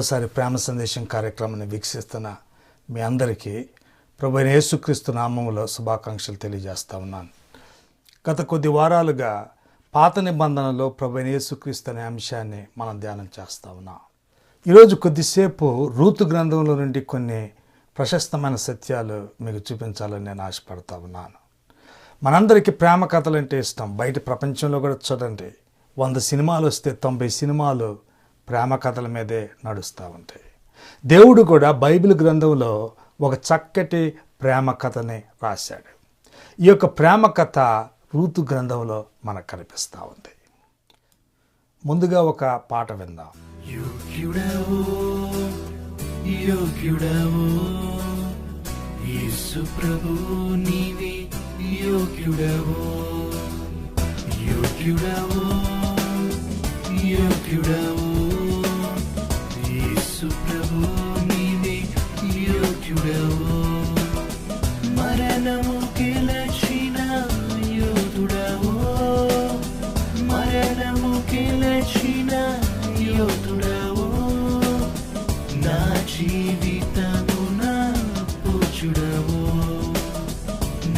మరోసారి ప్రేమ సందేశం కార్యక్రమాన్ని వీక్షిస్తున్న మీ అందరికీ ప్రభు యేసుక్రీస్తు నామములో శుభాకాంక్షలు తెలియజేస్తా ఉన్నాను. గత కొద్ది వారాలుగా పాత నిబంధనలో ప్రభు యేసుక్రీస్తు అనే అంశాన్ని మనం ధ్యానం చేస్తా ఉన్నాం. ఈరోజు కొద్దిసేపు రూతు గ్రంథంలో నుండి కొన్ని ప్రశస్తమైన సత్యాలు మీకు చూపించాలని నేను ఆశపడతా ఉన్నాను. మనందరికీ ప్రేమ కథలు అంటే ఇష్టం. బయట ప్రపంచంలో కూడా చూడండి. వంద సినిమాలు వస్తే తొంభై సినిమాలు ప్రేమ కథల మీదే నడుస్తూ ఉంటాయి దేవుడు కూడా బైబిల్ గ్రంథంలో ఒక చక్కటి ప్రేమ కథని రాశాడు. ఈ యొక్క ప్రేమ కథ రూతు గ్రంథంలో మనకు కనిపిస్తూ ఉంది. ముందుగా ఒక పాట విందాం. ప్రభు యోగ్యుడవు. యోగ్యుడవు యోగ్యుడవు. యోగ్యుడవు మరణము గెలచిన యోధుడవు మరణము గెలచిన యోధుడవు నా జీవితము నా పూచుడవు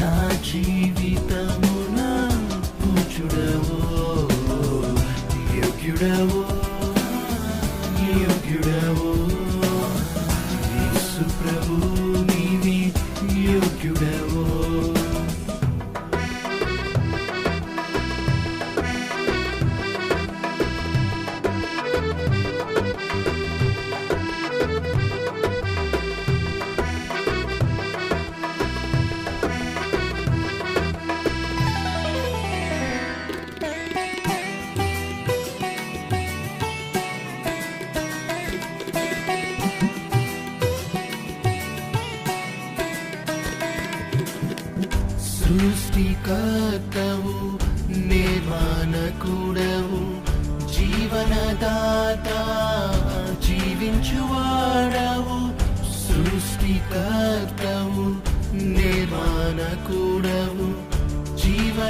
నా జీవితము నా పూచుడవు యోగ్యుడవు.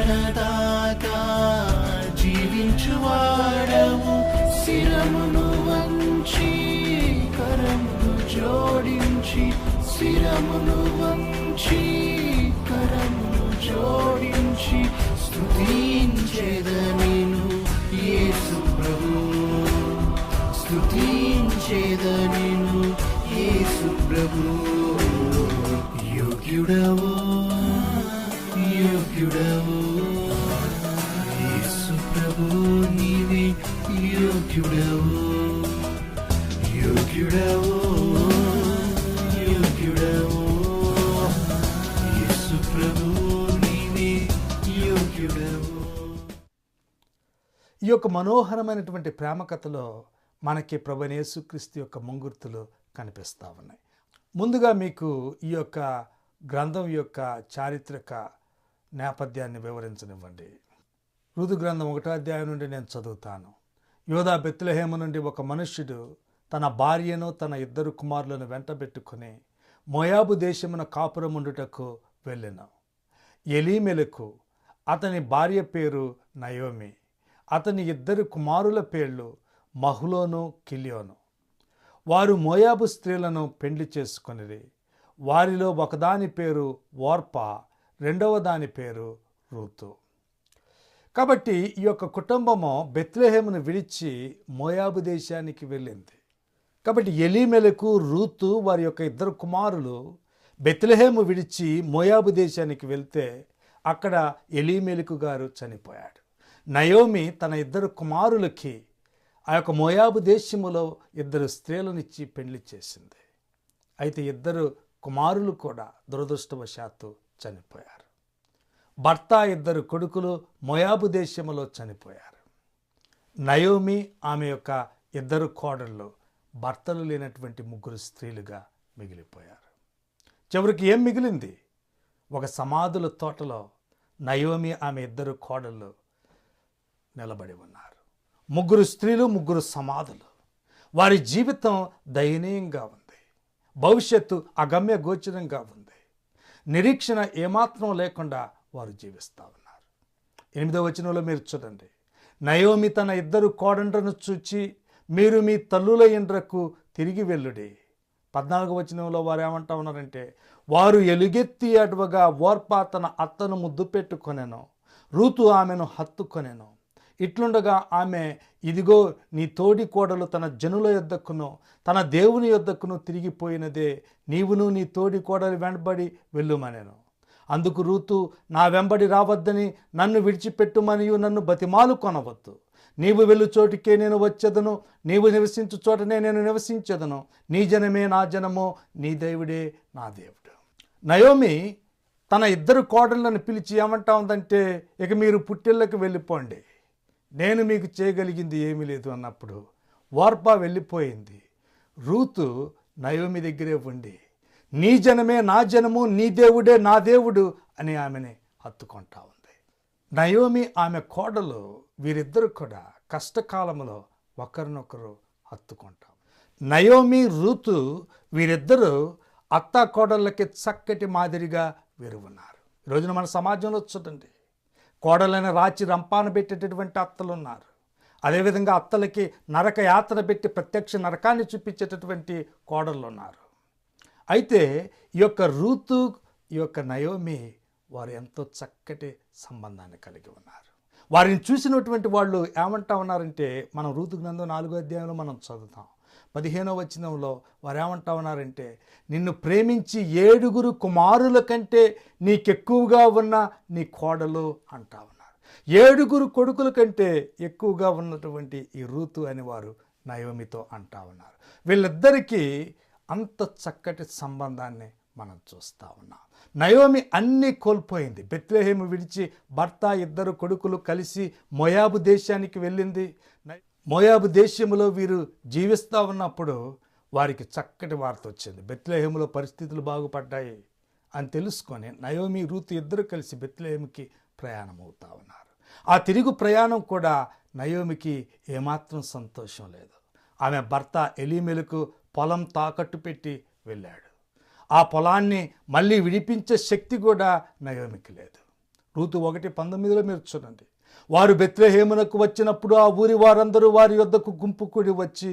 జీవనదాత జీవించువాడవు శిరమును వంచి కరమును జోడించి శిరమును వంచి కరమును జోడించి స్తుతించేదనిను యొక్క మనోహరమైనటువంటి ప్రేమ కథలో మనకి ప్రభనేసుక్రీస్తు యొక్క ముంగుర్తులు కనిపిస్తూ ఉన్నాయి. ముందుగా మీకు ఈ యొక్క గ్రంథం యొక్క చారిత్రక నేపథ్యాన్ని వివరించనివ్వండి. ఋతు గ్రంథం ఒకటో అధ్యాయం నుండి నేను చదువుతాను. యోధా బెత్లహేమ నుండి ఒక మనుష్యుడు తన భార్యను తన ఇద్దరు కుమారులను వెంటబెట్టుకుని మోయాబు దేశమున కాపురముండుటకు వెళ్ళెను. ఎలీమెలకు అతని భార్య పేరు నయోమి. అతని ఇద్దరు కుమారుల పేర్లు మహులోను కిలియోను. వారు మోయాబు స్త్రీలను పెండ్లి చేసుకొనిది వారిలో ఒకదాని పేరు ఓర్ప రెండవ దాని పేరు రూతు. కాబట్టి ఈ యొక్క కుటుంబము బెత్లెహేమును విడిచి మోయాబు దేశానికి వెళ్ళింది. కాబట్టి ఎలీమెలకు రూతు వారి యొక్క ఇద్దరు కుమారులు బెత్లెహేము విడిచి మోయాబు దేశానికి వెళ్తే అక్కడ ఎలీమెలకు గారు చనిపోయాడు. నయోమి తన ఇద్దరు కుమారులకి ఆ యొక్క మోయాబు దేశములో ఇద్దరు స్త్రీలనిచ్చి పెళ్ళి చేసింది. అయితే ఇద్దరు కుమారులు కూడా దురదృష్టవశాత్తు చనిపోయారు. భర్త ఇద్దరు కొడుకులు మోయాబు దేశంలో చనిపోయారు. నయోమి ఆమె యొక్క ఇద్దరు కోడళ్ళు భర్తలు లేనటువంటి ముగ్గురు స్త్రీలుగా మిగిలిపోయారు. చివరికి ఏం మిగిలింది? ఒక సమాధుల తోటలో నయోమి ఆమె ఇద్దరు కోడళ్ళు నిలబడి ఉన్నారు. ముగ్గురు స్త్రీలు ముగ్గురు సమాధులు. వారి జీవితం దయనీయంగా ఉంది. భవిష్యత్తు అగమ్య గోచరంగా ఉంది. నిరీక్షణ ఏమాత్రం లేకుండా వారు జీవిస్తూ ఉన్నారు. ఎనిమిదో వచనంలో మీరు చూడండి. నయోమి తన ఇద్దరు కోడండ్రను చూచి మీరు మీ తల్లుల ఇండ్రకు తిరిగి వెళ్ళుడి. పద్నాలుగు వచనంలో వారు ఏమంటా ఉన్నారంటే వారు ఎలుగెత్తి అటువగా ఓర్పా తన అత్తను ముద్దు పెట్టుకొనెను రూతు ఆమెను హత్తుకొనెను. ఇట్లుండగా ఆమె ఇదిగో నీ తోడి కోడలు తన జనుల యొద్దకును తన దేవుని యొద్దకును తిరిగిపోయినదే నీవును నీ తోడి కోడలు వెంటబడి వెళ్ళుమనేను. అందుకు రూతు నా వెంబడి రావద్దని నన్ను విడిచిపెట్టుమనియు నన్ను బతిమాలు కొనవద్దు. నీవు వెళ్ళు చోటికే నేను వచ్చేదను నీవు నివసించు చోటనే నేను నివసించేదను. నీ జనమే నా జనము నీ దేవుడే నా దేవుడు. నయోమి తన ఇద్దరు కోడళ్ళను పిలిచి ఏమంటా ఉందంటే ఇక మీరు పుట్టిళ్ళకి వెళ్ళిపోండి. నేను మీకు చేయగలిగింది ఏమీ లేదు అన్నప్పుడు వార్పా వెళ్ళిపోయింది. రూతు నయోమి దగ్గరే ఉండి నీ జనమే నా జనము నీ దేవుడే నా దేవుడు అని ఆమెని హత్తుకుంటా ఉంది. నయోమి ఆమె కోడలు వీరిద్దరు కూడా కష్టకాలంలో ఒకరినొకరు హత్తుకుంటాం నయోమి రూతు వీరిద్దరూ అత్త కోడళ్ళకి చక్కటి మాదిరిగా వీరు ఉన్నారు. ఈ రోజున మన సమాజంలో చూడండి కోడలను రాచి రంపాన పెట్టేటటువంటి అత్తలు ఉన్నారు అదేవిధంగా అత్తలకి నరక యాత్ర పెట్టి ప్రత్యక్ష నరకాన్ని చూపించేటటువంటి కోడళ్ళు ఉన్నారు అయితే ఈ యొక్క రూతు ఈ యొక్క నయోమి వారు ఎంతో చక్కటి సంబంధాన్ని కలిగి ఉన్నారు. వారిని చూసినటువంటి వాళ్ళు ఏమంటా ఉన్నారంటే మనం రూతు గ్రంథం నాలుగో అధ్యాయంలో మనం చదువుతాం. పదిహేనో వచనంలో వారు ఏమంటా ఉన్నారంటే నిన్ను ప్రేమించి ఏడుగురు కుమారుల కంటే నీకెక్కువగా ఉన్న నీ కోడలు అంటా ఉన్నారు ఏడుగురు కొడుకుల కంటే ఎక్కువగా ఉన్నటువంటి ఈ రూతు అని వారు నయోమితో అంటా ఉన్నారు వీళ్ళిద్దరికీ అంత చక్కటి సంబంధాన్ని మనం చూస్తూ ఉన్నాం. నయోమి అన్నీ కోల్పోయింది. బెత్లెహేము విడిచి భర్త ఇద్దరు కొడుకులు కలిసి మొయాబు దేశానికి వెళ్ళింది. మోయాబు దేశంలో వీరు జీవిస్తూ ఉన్నప్పుడు వారికి చక్కటి వార్త వచ్చింది. బెత్లెహేములో పరిస్థితులు బాగుపడ్డాయి అని తెలుసుకొని నయోమి రూతు ఇద్దరు కలిసి బెత్లెహేముకి ప్రయాణం అవుతా ఉన్నారు. ఆ తిరుగు ప్రయాణం కూడా నయోమికి ఏమాత్రం సంతోషం లేదు. ఆమె భర్త ఎలిమెలకు పొలం తాకట్టు పెట్టి వెళ్ళాడు. ఆ పొలాన్ని మళ్ళీ విడిపించే శక్తి కూడా నయోమికి లేదు. రూతు ఒకటి పంతొమ్మిదిలో మీరు చూడండి. వారు బెత్లెహేమునకు వచ్చినప్పుడు ఆ ఊరి వారందరూ వారి యొద్దకు గుంపు కూడి వచ్చి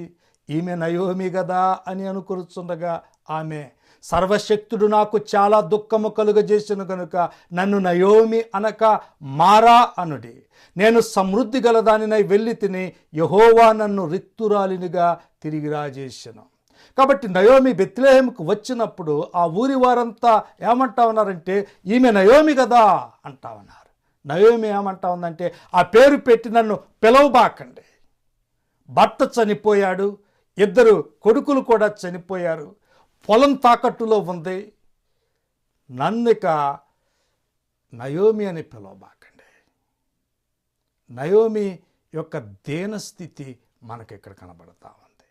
ఈమె నయోమి గదా అని అనుకొరుచుండగా ఆమె సర్వశక్తుడు నాకు చాలా దుఃఖము కలుగజేసిన కనుక నన్ను నయోమి అనక మారా అనుడి. నేను సమృద్ధి గలదానినై వెళ్ళి తిని యహోవా నన్ను రిక్తురాలినిగా తిరిగి రాజేశాను. కాబట్టి నయోమి బెత్లేహంకు వచ్చినప్పుడు ఆ ఊరి వారంతా ఏమంటా ఉన్నారంటే ఈమె నయోమి కదా అంటా ఉన్నారు. నయోమి ఏమంటా ఉందంటే ఆ పేరు పెట్టి నన్ను పిలవబాకండి. భర్త చనిపోయాడు ఇద్దరు కొడుకులు కూడా చనిపోయారు పొలం తాకట్టులో ఉంది. నన్నిక నయోమి అని పిలవబాకండి. నయోమి యొక్క దీనస్థితి మనకి ఇక్కడ కనబడతా ఉంది.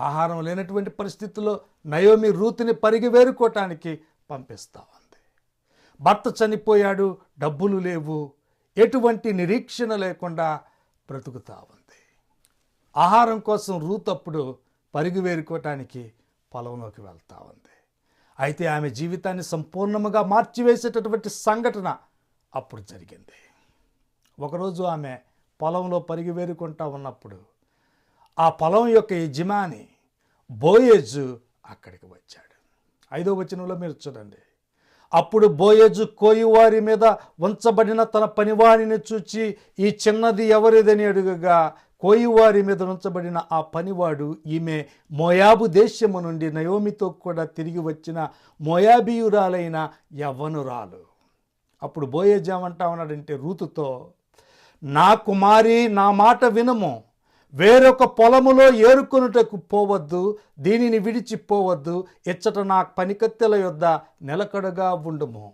ఆహారం లేనటువంటి పరిస్థితుల్లో నయోమి రూతిని పరిగి వేరుకోవటానికి పంపిస్తూ ఉంది. భర్త చనిపోయాడు డబ్బులు లేవు ఎటువంటి నిరీక్షణ లేకుండా బ్రతుకుతా ఉంది. ఆహారం కోసం రూతప్పుడు పరిగి వేరుకోవటానికి పొలంలోకి వెళ్తూ ఉంది. అయితే ఆమె జీవితాన్ని సంపూర్ణముగా మార్చివేసేటటువంటి సంఘటన అప్పుడు జరిగింది. ఒకరోజు ఆమె పొలంలో పరిగి వేరుకుంటా ఉన్నప్పుడు ఆ పొలం యొక్క యజమాని బోయేజు అక్కడికి వచ్చాడు. ఐదో వచనంలో మీరు చూడండి. అప్పుడు బోయేజు కోయివారి మీద ఉంచబడిన తన పనివారిని చూచి ఈ చిన్నది ఎవరిదని అడుగగా? కోయివారి మీద ఉంచబడిన ఆ పనివాడు ఈమె మోయాబు దేశము నుండి నయోమితో కూడా తిరిగి వచ్చిన మోయాబీయురాలైన యవ్వనురాలు అప్పుడు బోయేజు ఏమంటా ఉన్నాడంటే రూతుతో నా కుమారి నా మాట వినము. వేరొక పొలములో ఏరుకొనుటకు పోవద్దు దీనిని విడిచిపోవద్దు ఇచ్చట నా పనికత్తెల యొద్ద నిలకడగా ఉండుము.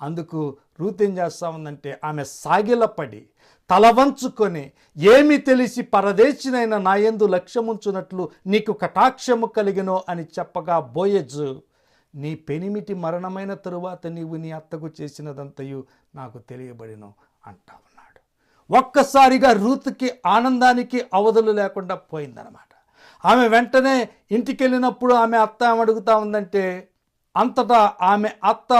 అందుకు రూతేం చేస్తా ఉందంటే ఆమె సాగిలపడి తల వంచుకొని ఏమి తెలిసి పరదేశినైన నాయందు లక్ష్యముంచునట్లు నీకు కటాక్షము కలిగినో అని చెప్పగా బోయజు నీ పెనిమిటి మరణమైన తరువాత నీవు నీ అత్తకు చేసినదంతయు నాకు తెలియబడిను అంటావు ఒక్కసారిగా రూత్కి ఆనందానికి అవధులు లేకుండా పోయిందనమాట ఆమె వెంటనే ఇంటికి వెళ్ళినప్పుడు ఆమె అత్త ఏమడుగుతా అడుగుతా ఉందంటే అంతటా ఆమె అత్త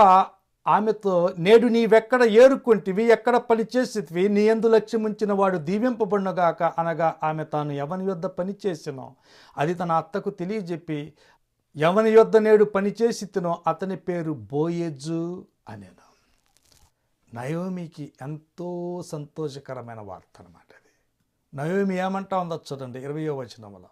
ఆమెతో నేడు నీవెక్కడ ఏరుకుంటివి ఎక్కడ పని చేసివి నీ ఎందు లక్ష్యముంచిన వాడు దీవింపబడినగాక అనగా ఆమె తాను ఎవని యొద్ద పని చేసినో. అది తన అత్తకు తెలియజెప్పి ఎవని యొద్ద నేడు పని తినో అతని పేరు బోయేజు అనేను. నయోమికి ఎంతో సంతోషకరమైన వార్త అనమాట అది. నయోమి ఏమంటా ఉందో చూడండి ఇరవయో వచనంలో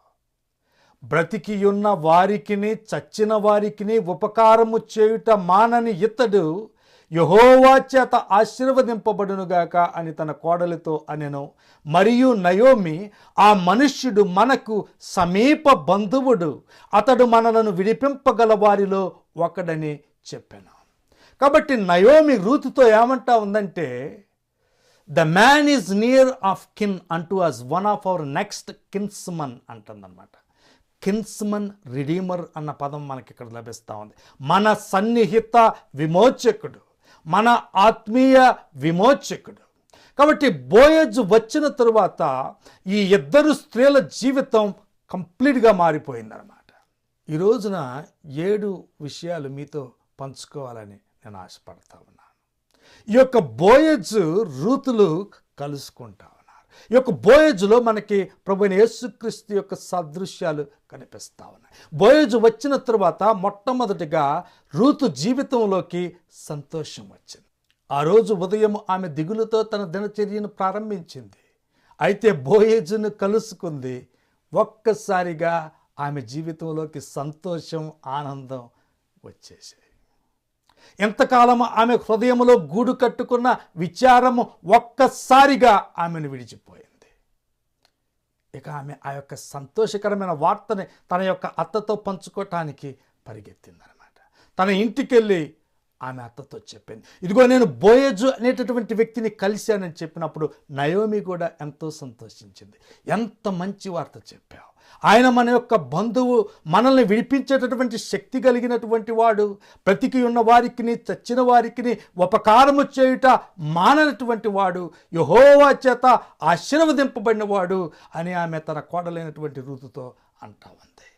బ్రతికి ఉన్న వారికిని చచ్చిన వారికిని ఉపకారము చేయుట మానని ఇతడు యహోవా చేత ఆశీర్వదింపబడునుగాక అని తన కోడలితో అనెను. మరియు నయోమి ఆ మనుష్యుడు మనకు సమీప బంధువుడు అతడు మనలను విడిపింపగల వారిలో ఒకడని చెప్పాను. కాబట్టి నయోమి రూతుతో ఏమంటా ఉందంటే the man is near of kin అంటూ us one of our next kinsman అంటుందన్నమాట. Kinsman redeemer అన్న పదం మనకి ఇక్కడ లభిస్తూ ఉంది. మన సన్నిహిత విమోచకుడు మన ఆత్మీయ విమోచకుడు. కాబట్టి బోయజ్ వచ్చిన తరువాత ఈ ఇద్దరు స్త్రీల జీవితం కంప్లీట్గా మారిపోయిందన్నమాట. ఈ రోజున ఏడు విషయాలు మీతో పంచుకోవాలని నేను ఆశపడతా ఉన్నాను. ఈ యొక్క బోయజ్ రూతులు కలుసుకుంటా ఉన్నారు. ఈ యొక్క బోయజులో మనకి ప్రభుని యేసుక్రీస్తు యొక్క సదృశ్యాలు కనిపిస్తూ ఉన్నాయి. బోయజు వచ్చిన తర్వాత మొట్టమొదటిగా రూతు జీవితంలోకి సంతోషం వచ్చింది. ఆ రోజు ఉదయం ఆమె దిగులుతో తన దినచర్యను ప్రారంభించింది. అయితే బోయేజును కలుసుకుంది. ఒక్కసారిగా ఆమె జీవితంలోకి సంతోషం ఆనందం వచ్చేసాయి. ఎంతకాలం ఆమె హృదయంలో గూడు కట్టుకున్న విచారము ఒక్కసారిగా ఆమెను విడిచిపోయింది. ఇక ఆమె ఆ యొక్క సంతోషకరమైన వార్తని తన యొక్క అత్తతో పంచుకోవటానికి పరిగెత్తిందనమాట. తన ఇంటికి వెళ్ళి ఆమె అత్తతో చెప్పింది. ఇదిగో నేను బోయజు అనేటటువంటి వ్యక్తిని కలిశానని చెప్పినప్పుడు నయోమి కూడా ఎంతో సంతోషించింది. ఎంత మంచి వార్త చెప్పావు. ఆయన మన యొక్క బంధువు మనల్ని విడిపించేటటువంటి శక్తి కలిగినటువంటి వాడు బ్రతికి ఉన్న వారికి చచ్చిన వారికి ఉపకారము చేయుట మాననటువంటి వాడు యహోవా చేత ఆశీర్వదింపబడిన వాడు అని ఆమె తన కోడలైనటువంటి రుతుతో అంటా ఉంది.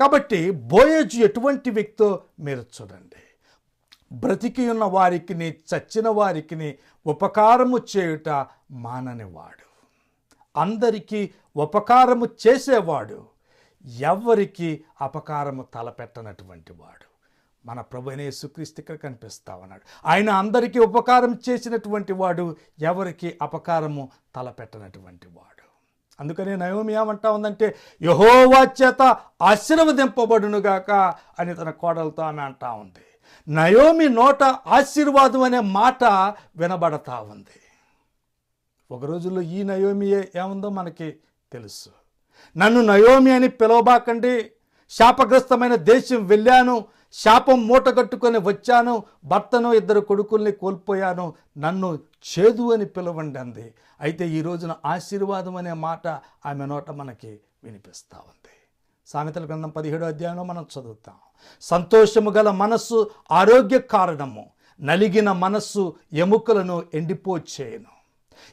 కాబట్టి బోయేజు ఎటువంటి వ్యక్తో మీరు చూడండి. బ్రతికి ఉన్న వారికి చచ్చిన వారికి ఉపకారము చేయుట మాననివాడు. అందరికీ ఉపకారము చేసేవాడు. ఎవరికి అపకారము తలపెట్టనటువంటి వాడు. మన ప్రభునే యేసుక్రీస్తు ఇక్కడ కనిపిస్తా ఉన్నాడు. ఆయన అందరికీ ఉపకారం చేసినటువంటి వాడు ఎవరికి అపకారము తలపెట్టనటువంటి వాడు. అందుకనే నయోమి ఏమంటా ఉందంటే యహోవా చేత ఆశీర్వదింపబడునుగాక అని తన కోడలతో ఆమె అంటా ఉంది. నయోమి నోట ఆశీర్వాదం అనే మాట వినబడతా ఉంది. ఒక రోజుల్లో ఈ నయోమియే ఏముందో మనకి తెలుసు. నన్ను నయోమి అని పిలవబాకండి. శాపగ్రస్తమైన దేశం వెళ్ళాను. శాపం మూట కట్టుకొని వచ్చాను. భర్తను ఇద్దరు కొడుకుల్ని కోల్పోయాను. నన్ను చేదు అని పిలవండి అంది. అయితే ఈ రోజున ఆశీర్వాదం అనే మాట ఆమె నోట మనకి వినిపిస్తూ ఉంది. సామెతల గ్రంథం పదిహేడో అధ్యాయంలో మనం చదువుతాం. సంతోషము గల మనస్సు ఆరోగ్య కారణము నలిగిన మనస్సు ఎముకలను ఎండిపోచేయను.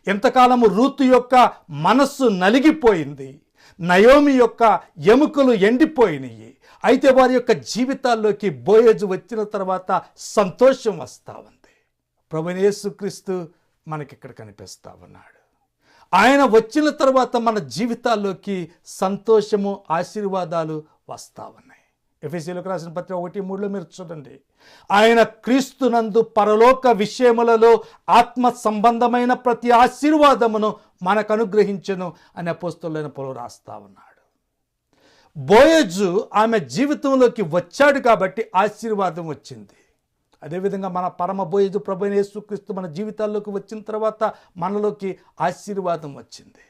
ఎంతకాలము రూతు యొక్క మనస్సు నలిగిపోయింది నయోమి యొక్క ఎముకలు ఎండిపోయినాయి అయితే వారి యొక్క జీవితాల్లోకి బోయేజు వచ్చిన తర్వాత సంతోషం వస్తూ ఉంది. ప్రభునేసు క్రీస్తు మనకి ఇక్కడ కనిపిస్తా ఉన్నాడు. ఆయన వచ్చిన తర్వాత మన జీవితాల్లోకి సంతోషము ఆశీర్వాదాలు వస్తా ఉన్నాయి. ఎఫ్ఎస్సీలకు రాసిన పత్రిక ఒకటి మూడులో మీరు చూడండి. ఆయన క్రీస్తునందు పరలోక విషయములలో ఆత్మ సంబంధమైన ప్రతి ఆశీర్వాదమును మనకు అనుగ్రహించను అనే అపోస్తులైన పొలం రాస్తా ఉన్నాడు. బోయజు ఆమె జీవితంలోకి వచ్చాడు కాబట్టి ఆశీర్వాదం వచ్చింది. అదేవిధంగా మన పరమ బోయజు ప్రభు యేసుక్రీస్తు మన జీవితాల్లోకి వచ్చిన తర్వాత మనలోకి ఆశీర్వాదం వచ్చింది.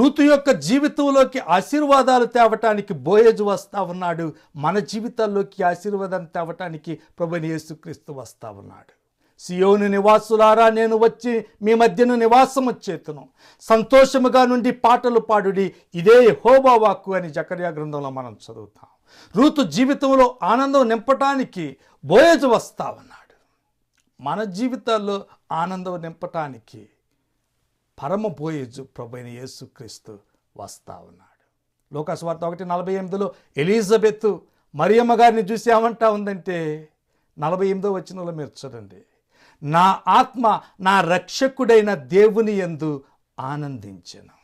ఋతు యొక్క జీవితంలోకి ఆశీర్వాదాలు తేవటానికి బోయజు వస్తా ఉన్నాడు. మన జీవితాల్లోకి ఆశీర్వాదాన్ని తేవటానికి ప్రభుని యేసుక్రీస్తు వస్తా ఉన్నాడు. సియోను నివాసులారా నేను వచ్చి మీ మధ్యను నివాసము చేతును. సంతోషముగా నుండి పాటలు పాడుడి ఇదే హోబా వాక్కు అని జకర్యా గ్రంథంలో మనం చదువుతాం. రూతు జీవితంలో ఆనందం నింపటానికి బోయజు వస్తావన్నాడు. మన జీవితాల్లో ఆనందం నింపటానికి పరమ బోయేజు ప్రభైన యేసుక్రీస్తు వస్తా ఉన్నాడు లోకాసువార్త ఒకటి నలభై ఎనిమిదిలో ఎలిజబెత్ మరియమ్మ గారిని చూసి ఏమంటా ఉందంటే నలభై ఎనిమిదో వచ్చినలో మీరు చూడండి నా ఆత్మ నా రక్షకుడైన దేవుని ఎందు ఆనందించను.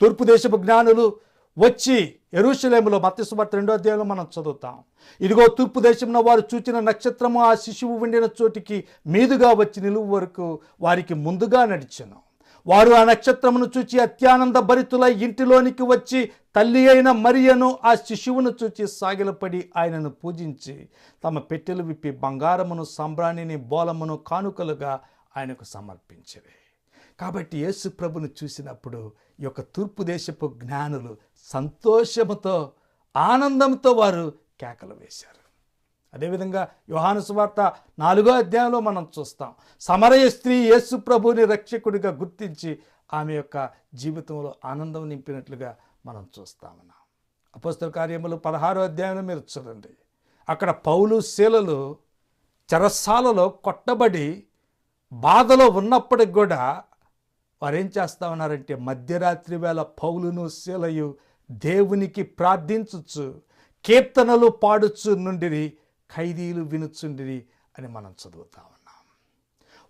తూర్పు దేశపు జ్ఞానులు వచ్చి ఎరుషలేములో మత్స్యవార్త రెండో అధ్యాయంలో మనం చదువుతాం. ఇదిగో తూర్పు దేశంలో వారు చూచిన నక్షత్రము ఆ శిశువు ఉండిన చోటికి మీదుగా వచ్చి నిలువు వరకు వారికి ముందుగా నడిచను. వారు ఆ నక్షత్రమును చూచి అత్యానంద భరితులై ఇంటిలోనికి వచ్చి తల్లి అయిన మరియను ఆ శిశువును చూచి సాగిలపడి ఆయనను పూజించి తమ పెట్టెలు విప్పి బంగారమును సంబ్రాణిని బోలమును కానుకలుగా ఆయనకు సమర్పించేవి కాబట్టి యేసు ప్రభును చూసినప్పుడు ఈ యొక్క తూర్పు దేశపు జ్ఞానులు సంతోషముతో ఆనందంతో వారు కేకలు వేశారు. అదేవిధంగా యోహాను సువార్త నాలుగో అధ్యాయంలో మనం చూస్తాం సమరయ స్త్రీ యేసు ప్రభుని రక్షకుడిగా గుర్తించి ఆమె యొక్క జీవితంలో ఆనందం నింపినట్లుగా మనం చూస్తామన్నా అపోస్తల కార్యములు పదహారో అధ్యాయంలో మీరు చూడండి. అక్కడ పౌలు శీలలు చెరసాలలో కొట్టబడి బాధలో ఉన్నప్పటికి కూడా వారేం చేస్తా ఉన్నారంటే మధ్యరాత్రి వేళ పౌలును శీలయు దేవునికి ప్రార్థించుచు కీర్తనలు పాడుచు నుండిరి ఖైదీలు వినుచుండిరి అని మనం చదువుతా ఉన్నాం.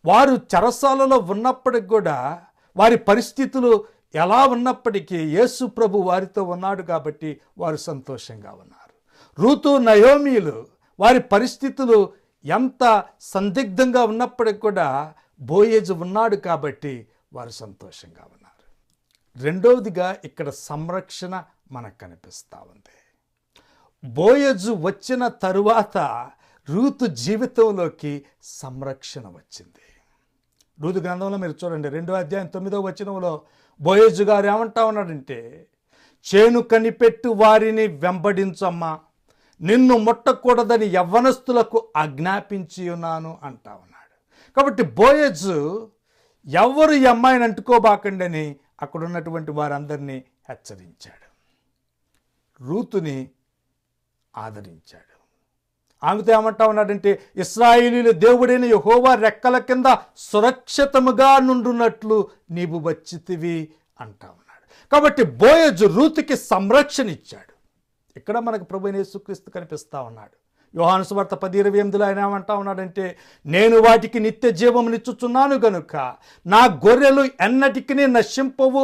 వారు చెరసాలలో ఉన్నప్పటికి కూడా వారి పరిస్థితులు ఎలా ఉన్నప్పటికీ యేసు ప్రభు వారితో ఉన్నాడు కాబట్టి వారు సంతోషంగా ఉన్నారు. రూతు నయోమీలు వారి పరిస్థితులు ఎంత సందిగ్ధంగా ఉన్నప్పటికి కూడా బోయేజ్ ఉన్నాడు కాబట్టి వారు సంతోషంగా ఉన్నారు. రెండవదిగా ఇక్కడ సంరక్షణ మనకు కనిపిస్తూ ఉంది. బోయజు వచ్చిన తరువాత రూతు జీవితంలోకి సంరక్షణ వచ్చింది. రూతు గ్రంథంలో మీరు చూడండి రెండో అధ్యాయం తొమ్మిదో వచనంలో బోయజు గారు ఏమంటా ఉన్నాడంటే చేను కనిపెట్టు వారిని వెంబడించమ్మా నిన్ను ముట్టకూడదని యవ్వనస్తులకు ఆజ్ఞాపించి ఉన్నాను అంటా ఉన్నాడు. కాబట్టి బోయజు ఎవరు ఈ అమ్మాయిని అంటుకోబాకండి అని అక్కడ ఉన్నటువంటి వారందరినీ హెచ్చరించాడు. రూతుని ఆదరించాడు. ఆమెతో ఏమంటా ఉన్నాడంటే ఇస్రాయిలీల దేవుడైన యహోవా రెక్కల కింద సురక్షితముగా నుండున్నట్లు నీవు వచ్చితివి అంటా ఉన్నాడు. కాబట్టి బోయజు రూతుకి సంరక్షణ ఇచ్చాడు. ఇక్కడ మనకు ప్రభు యేసుక్రీస్తు కనిపిస్తా ఉన్నాడు. యోహాను సువార్త పది ఇరవై ఎనిమిదిలో ఆయన ఏమంటా ఉన్నాడంటే నేను వాటికి నిత్య జీవమునిచ్చుచున్నాను గనుక నా గొర్రెలు ఎన్నటికి నశింపవు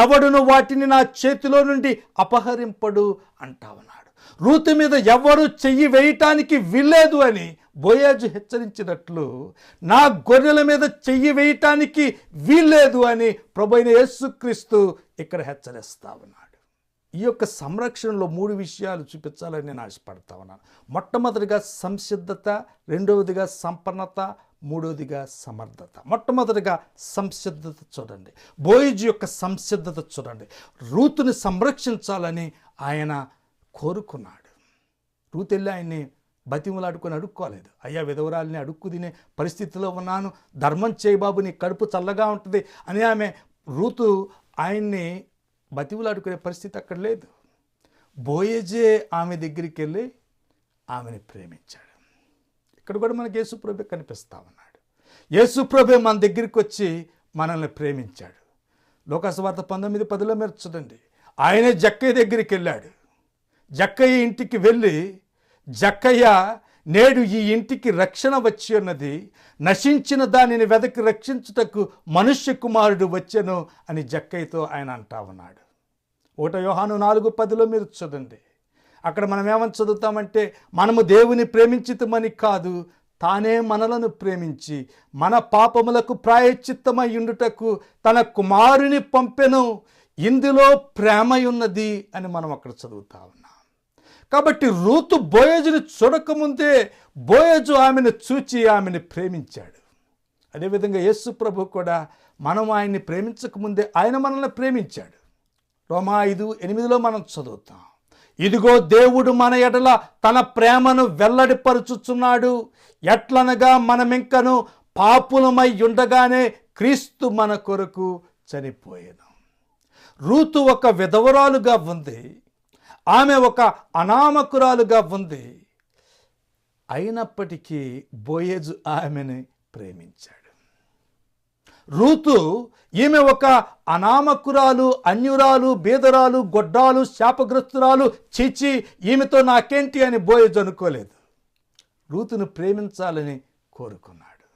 ఎవడును వాటిని నా చేతిలో నుండి అపహరింపడు అంటా ఉన్నాడు. రూతు మీద ఎవరు చెయ్యి వేయటానికి వీల్లేదు అని బోయాజు హెచ్చరించినట్లు నా గొర్రెల మీద చెయ్యి వేయటానికి వీల్లేదు అని ప్రభు అయిన యేసుక్రీస్తు ఇక్కడ హెచ్చరిస్తా ఉన్నాడు ఈ యొక్క సంరక్షణలో మూడు విషయాలు చూపించాలని నేను ఆశపడతా ఉన్నాను. మొట్టమొదటిగా సంసిద్ధత రెండవదిగా సంపన్నత మూడవదిగా సమర్థత. మొట్టమొదటిగా సంసిద్ధత చూడండి. బోయిజ్ యొక్క సంసిద్ధత చూడండి. రూతుని సంరక్షించాలని ఆయన కోరుకున్నాడు. రూత్ వెళ్ళి ఆయన్ని బతిములాడుకొని అడుక్కోలేదు. అయ్యా విధవరాల్ని అడుక్కు తినే పరిస్థితిలో ఉన్నాను. ధర్మం చేయబాబు నీ కడుపు చల్లగా ఉంటుంది అని ఆమె రూతు ఆయన్ని బతివులాడుకునే పరిస్థితి అక్కడ లేదు. బోయేజే ఆమె దగ్గరికి వెళ్ళి ఆమెని ప్రేమించాడు. ఇక్కడ కూడా మనకి యేసుప్రభే కనిపిస్తా ఉన్నాడు. యేసుప్రభే మన దగ్గరికి వచ్చి మనల్ని ప్రేమించాడు. లోకసవార్త పంతొమ్మిది పదిలో మీరు చూడండి ఆయనే జక్కయ్య దగ్గరికి వెళ్ళాడు. జక్కయ్య ఇంటికి వెళ్ళి జక్కయ్య నేడు ఈ ఇంటికి రక్షణ వచ్చి ఉన్నది. నశించిన దానిని వెదకి రక్షించుటకు మనుష్య కుమారుడు వచ్చెను అని జక్కయ్యతో ఆయన అంటా ఉన్నాడు. ఒకటో యోహాను నాలుగు పదిలో మీరు చదండి అక్కడ మనం ఏమని చదువుతామంటే మనము దేవుని ప్రేమించితమని కాదు తానే మనలను ప్రేమించి మన పాపములకు ప్రాయచిత్తమై ఉండుటకు తన కుమారుని పంపెను. ఇందులో ప్రేమయున్నది అని మనం అక్కడ చదువుతా ఉన్నాం. కాబట్టి రూతు బోయజుని చూడకముందే బోయజు ఆమెను చూచి ఆమెను ప్రేమించాడు. అదేవిధంగా యేసు ప్రభు కూడా మనం ఆయన్ని ప్రేమించకముందే ఆయన మనల్ని ప్రేమించాడు. రోమా ఐదు ఎనిమిదిలో మనం చదువుతాం. ఇదిగో దేవుడు మన ఎడల తన ప్రేమను వెల్లడిపరుచుచున్నాడు. ఎట్లనగా మనమింకను పాపులమై ఉండగానే క్రీస్తు మన కొరకు చనిపోయాను. రూతు ఒక విధవరాలుగా ఉంది. ఆమె ఒక అనామకురాలుగా ఉంది. అయినప్పటికీ బోయేజు ఆమెని ప్రేమించాడు. రూతు ఈమె ఒక అనామకురాలు అన్యురాలు బీదరాలు గొడ్డాలు శాపగ్రస్తురాలు చీచి ఈమెతో నాకేంటి అని బోయేజు అనుకోలేదు. రూతును ప్రేమించాలని కోరుకున్నాడు.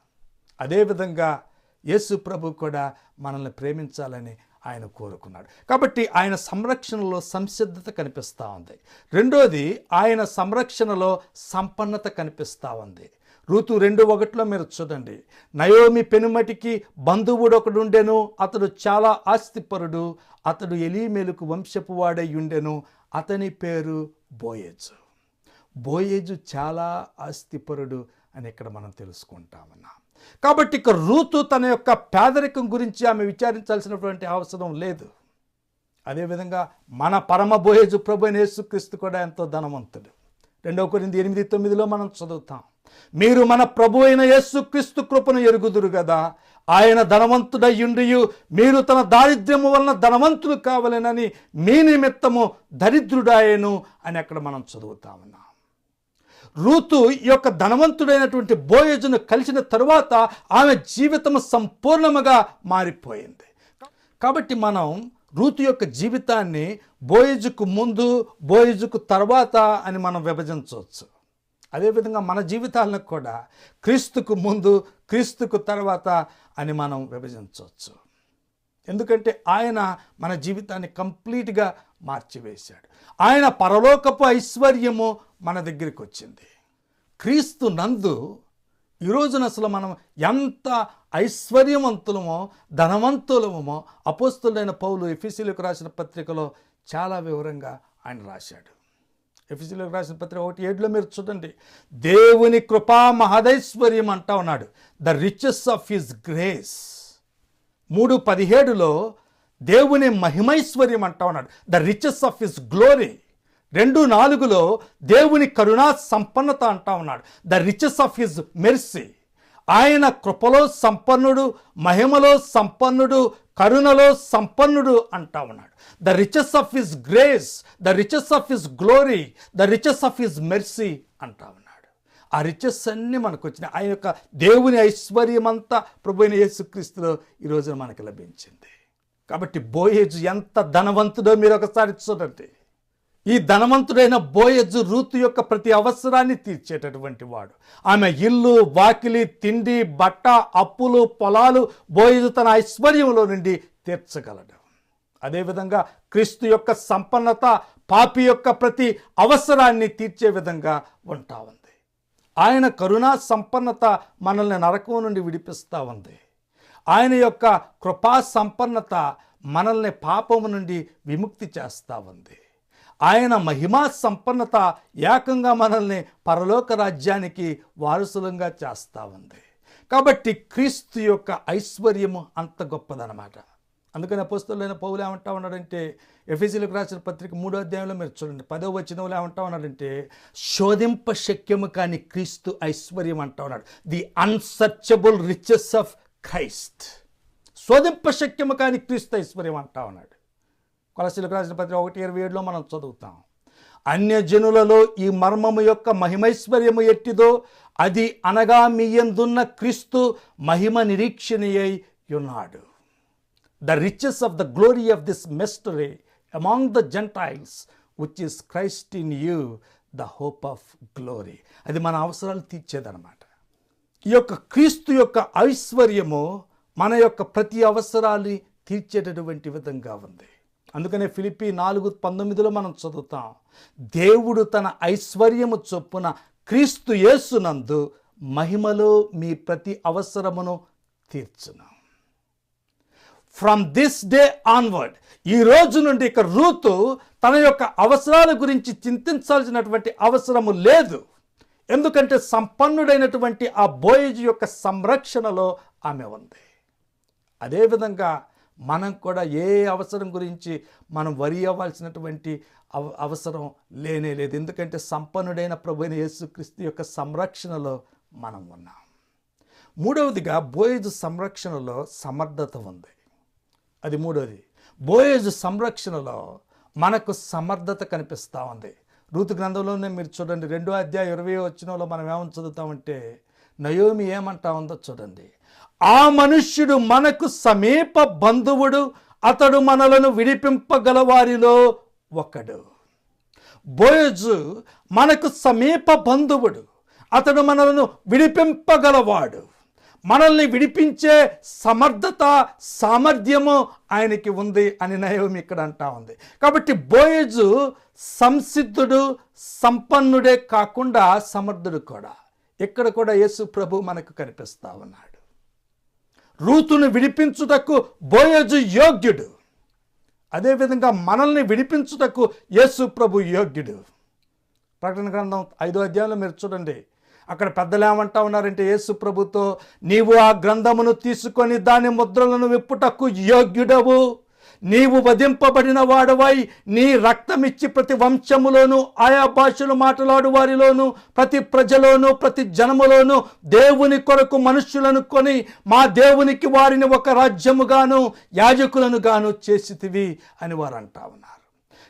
అదేవిధంగా యేసు ప్రభు కూడా మనల్ని ప్రేమించాలని ఆయన కోరుకున్నాడు. కాబట్టి ఆయన సంరక్షణలో సంసిద్ధత కనిపిస్తూ ఉంది. రెండోది ఆయన సంరక్షణలో సంపన్నత కనిపిస్తూ ఉంది. ఋతు రెండు ఒకటిలో మీరు చూడండి. నయోమి పెనుమటికి బంధువుడు ఒకడు ఉండెను అతడు చాలా ఆస్తిపరుడు అతడు ఎలీమేలుకు వంశపు వాడై ఉండెను అతని పేరు బోయేజు. బోయేజు చాలా ఆస్తిపరుడు అని ఇక్కడ మనం తెలుసుకుంటామన్నా. కాబట్టి ఇక రూతు తన యొక్క పేదరికం గురించి ఆమె విచారించాల్సినటువంటి అవసరం లేదు. అదేవిధంగా మన పరమ బోయేజు ప్రభు అయిన యేసుక్రీస్తు కూడా ఎంతో ధనవంతుడు. రెండవ కొరింది ఎనిమిది తొమ్మిదిలో మనం చదువుతాం. మీరు మన ప్రభు అయిన యేసుక్రీస్తు కృపను ఎరుగుదురు కదా ఆయన ధనవంతుడయ్యుండియు మీరు తన దారిద్ర్యము వలన ధనవంతులు కావాలనని మీ నిమిత్తము దరిద్రుడాయను అని అక్కడ మనం చదువుతామన్నా. రూతు ఈ యొక్క ధనవంతుడైనటువంటి బోయజును కలిసిన తరువాత ఆమె జీవితం సంపూర్ణముగా మారిపోయింది. కాబట్టి మనం రూతు యొక్క జీవితాన్ని బోయజుకు ముందు బోయజుకు తర్వాత అని మనం విభజించవచ్చు. అదేవిధంగా మన జీవితాలను కూడా క్రీస్తుకు ముందు క్రీస్తుకు తర్వాత అని మనం విభజించవచ్చు. ఎందుకంటే ఆయన మన జీవితాన్ని కంప్లీట్గా మార్చివేశాడు. ఆయన పరలోకపు ఐశ్వర్యము మన దగ్గరికి వచ్చింది. క్రీస్తు నందు ఈరోజున అసలు మనం ఎంత ఐశ్వర్యవంతులమో ధనవంతులమో అపోస్తులైన పౌలు ఎఫీసీలకు రాసిన పత్రికలో చాలా వివరంగా ఆయన రాశాడు. ఎఫీసీలకు రాసిన పత్రిక ఒకటి ఏడులో మీరు చూడండి. దేవుని కృపా మహదైశ్వర్యం అంటా ఉన్నాడు. The riches of his grace మూడు పదిహేడులో దేవుని మహిమైశ్వర్యం అంటా ఉన్నాడు. The riches of his glory రెండు నాలుగులో దేవుని కరుణా సంపన్నత అంటా ఉన్నాడు. The riches of his mercy ఆయన కృపలో సంపన్నుడు మహిమలో సంపన్నుడు కరుణలో సంపన్నుడు అంటా ఉన్నాడు. The riches of his grace the riches of his glory the riches of his mercy అంటా ఉన్నాడు. ఆ రిచెస్ అన్నీ మనకు వచ్చినాయి ఆయన యొక్క దేవుని ఐశ్వర్యం అంతా ప్రభు అయిన యేసుక్రీస్తులో ఈ రోజున మనకు లభించింది. కాబట్టి బోయేజు ఎంత ధనవంతుడో మీరు ఒకసారి చూడండి. ఈ ధనవంతుడైన బోయజు రూతు యొక్క ప్రతి అవసరాన్ని తీర్చేటటువంటి వాడు. ఆమె ఇల్లు వాకిలి తిండి బట్ట అప్పులు పొలాలు బోయజు తన ఐశ్వర్యంలో నుండి తీర్చగలడు. అదేవిధంగా క్రీస్తు యొక్క సంపన్నత పాపి యొక్క ప్రతి అవసరాన్ని తీర్చే విధంగా ఉంటా ఉంది. ఆయన కరుణా సంపన్నత మనల్ని నరకం నుండి విడిపిస్తూ ఉంది. ఆయన యొక్క కృపా సంపన్నత మనల్ని పాపము నుండి విముక్తి చేస్తూ ఉంది. ఆయన మహిమా సంపన్నత ఏకంగా మనల్ని పరలోక రాజ్యానికి వారసులంగా చేస్తూ ఉంది. కాబట్టి క్రీస్తు యొక్క ఐశ్వర్యము అంత గొప్పదనమాట అందుకని అపోస్తులైన పౌలు ఏమంటా ఉన్నాడంటే ఎఫీసీలకు రాసిన పత్రిక మూడో అధ్యాయంలో మీరు చూడండి పదో వచనంలో ఏమంటా ఉన్నాడంటే శోధింప శక్యము కాని క్రీస్తు ఐశ్వర్యం అంటా ఉన్నాడు. The unsearchable riches of Christ శోధింప శక్యము కాని క్రీస్తు ఐశ్వర్యం అంటా ఉన్నాడు. కొలసీలకు రాసిన పత్రిక ఒకటి ఇరవై ఏడులో మనం చదువుతాం. అన్యజనులలో ఈ మర్మము యొక్క మహిమైశ్వర్యము ఎట్టిదో అది అనగా మీయందున్న క్రీస్తు మహిమ నిరీక్షణీయై ఉన్నాడు. The riches of the glory of this mystery among the Gentiles which is Christ in you the hope of glory అది మన అవసరాలు తీర్చేదనమాట ఈ యొక్క క్రీస్తు యొక్క ఐశ్వర్యము మన యొక్క ప్రతి అవసరాన్ని తీర్చేటటువంటి విధంగా ఉంది. అందుకనే ఫిలిపి నాలుగు పంతొమ్మిదిలో మనం చదువుతాం దేవుడు తన ఐశ్వర్యము చొప్పున క్రీస్తు యేసునందు మహిమలో మీ ప్రతి అవసరమును తీర్చును. ఫ్రమ్ దిస్ డే ఆన్వర్డ్ ఈ రోజు నుండి ఇక రూతు తన యొక్క అవసరాల గురించి చింతించాల్సినటువంటి అవసరము లేదు. ఎందుకంటే సంపన్నుడైనటువంటి ఆ బోయేజ్ యొక్క సంరక్షణలో ఆమె ఉంది. అదేవిధంగా మనం కూడా ఏ అవసరం గురించి మనం వరి అవ్వాల్సినటువంటి అవ అవసరం లేనే లేదు. ఎందుకంటే సంపన్నుడైన ప్రభుని యేసుక్రీస్తు యొక్క సంరక్షణలో మనం ఉన్నాం. మూడవదిగా బోయేజ్ సంరక్షణలో సమర్థత ఉంది. అది మూడోది. బోయేజ్ సంరక్షణలో మనకు సమర్థత కనిపిస్తూ ఉంది. రూతు గ్రంథంలోనే మీరు చూడండి రెండో అధ్యాయ ఇరవై వచ్చినలో మనం ఏమని చదువుతామంటే నయోమి ఏమంటా ఉందో చూడండి. ఆ మనుష్యుడు మనకు సమీప బంధువుడు అతడు మనలను విడిపింపగల వారిలో ఒకడు. బోయజు మనకు సమీప బంధువుడు అతడు మనలను విడిపింపగలవాడు. మనల్ని విడిపించే సమర్థత సామర్థ్యము ఆయనకి ఉంది అని నయోమి ఇక్కడ అంటా ఉంది. కాబట్టి బోయజు సంసిద్ధుడు సంపన్నుడే కాకుండా సమర్థుడు కూడా. ఇక్కడ కూడా యేసు ప్రభు మనకు కనిపిస్తా ఉన్నాడు. రూతును విడిపించుటకు బోయజు యోగ్యుడు. అదేవిధంగా మనల్ని విడిపించుటకు యేసు ప్రభు యోగ్యుడు. ప్రకటన గ్రంథం ఐదో అధ్యాయంలో మీరు చూడండి. అక్కడ పెద్దలు ఏమంటా ఉన్నారంటే యేసు ప్రభుతో నీవు ఆ గ్రంథమును తీసుకొని దాని ముద్రలను విప్పుటకు యోగ్యుడవు. నీవు వధింపబడిన వాడవై నీ రక్తమిచ్చి ప్రతి వంశములోను ఆయా భాషలు మాట్లాడు వారిలోను ప్రతి ప్రజలోను ప్రతి జనములోను దేవుని కొరకు మనుష్యులను కొని మా దేవునికి వారిని ఒక రాజ్యముగాను యాజకులను గాను చేసితివి అని వారు అంటా ఉన్నారు.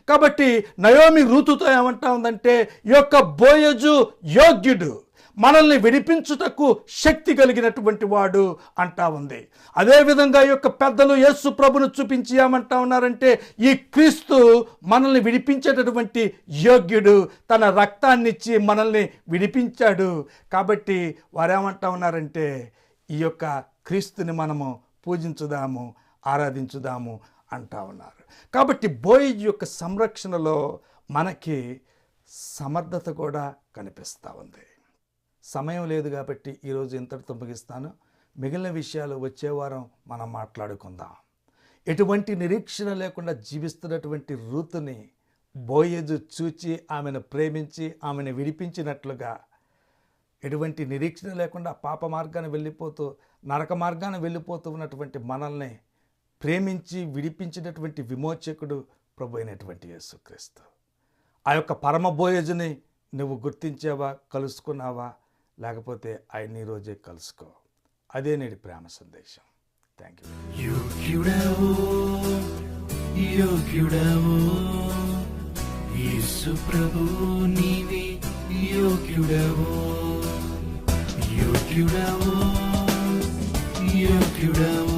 కాబట్టి నయోమి ఋతుతో ఏమంటా ఉందంటే యొక్క బోయజు యోగ్యుడు. మనల్ని విడిపించుటకు శక్తి కలిగినటువంటి వాడు అంటా ఉంది. అదేవిధంగా ఈ యొక్క పెద్దలు యేసు ప్రభును చూపించి ఏమంటా ఉన్నారంటే ఈ క్రీస్తు మనల్ని విడిపించేటటువంటి యోగ్యుడు తన రక్తాన్ని ఇచ్చి మనల్ని విడిపించాడు. కాబట్టి వారేమంటా ఉన్నారంటే ఈ యొక్క క్రీస్తుని మనము పూజించుదాము ఆరాధించుదాము అంటా ఉన్నారు. కాబట్టి బోయిజ్ యొక్క సంరక్షణలో మనకి సమర్థత కూడా కనిపిస్తూ ఉంది. సమయం లేదు కాబట్టి ఈరోజు ఇంతటితో ముగిస్తాను మిగిలిన విషయాలు వచ్చే వారం మనం మాట్లాడుకుందాం. ఎటువంటి నిరీక్షణ లేకుండా జీవిస్తున్నటువంటి రూతుని బోయేజు చూచి ఆమెను ప్రేమించి ఆమెను విడిపించినట్లుగా ఎటువంటి నిరీక్షణ లేకుండా పాప మార్గాన్ని వెళ్ళిపోతూ నరక మార్గాన్ని వెళ్ళిపోతూ ఉన్నటువంటి మనల్ని ప్రేమించి విడిపించినటువంటి విమోచకుడు ప్రభు అయినటువంటి యేసుక్రీస్తు. ఆ యొక్క పరమ బోయజుని నువ్వు గుర్తించావా కలుసుకున్నావా? లేకపోతే ఆయన ఈ రోజే కలుసుకో. అదే నేటి ప్రేమ సందేశం. థ్యాంక్ యూ యోగ్యుడవు యోగ్యుడవు యేసు ప్రభు నీవే యోగ్యుడవు. యోగ్యుడవు యోగ్యుడవు.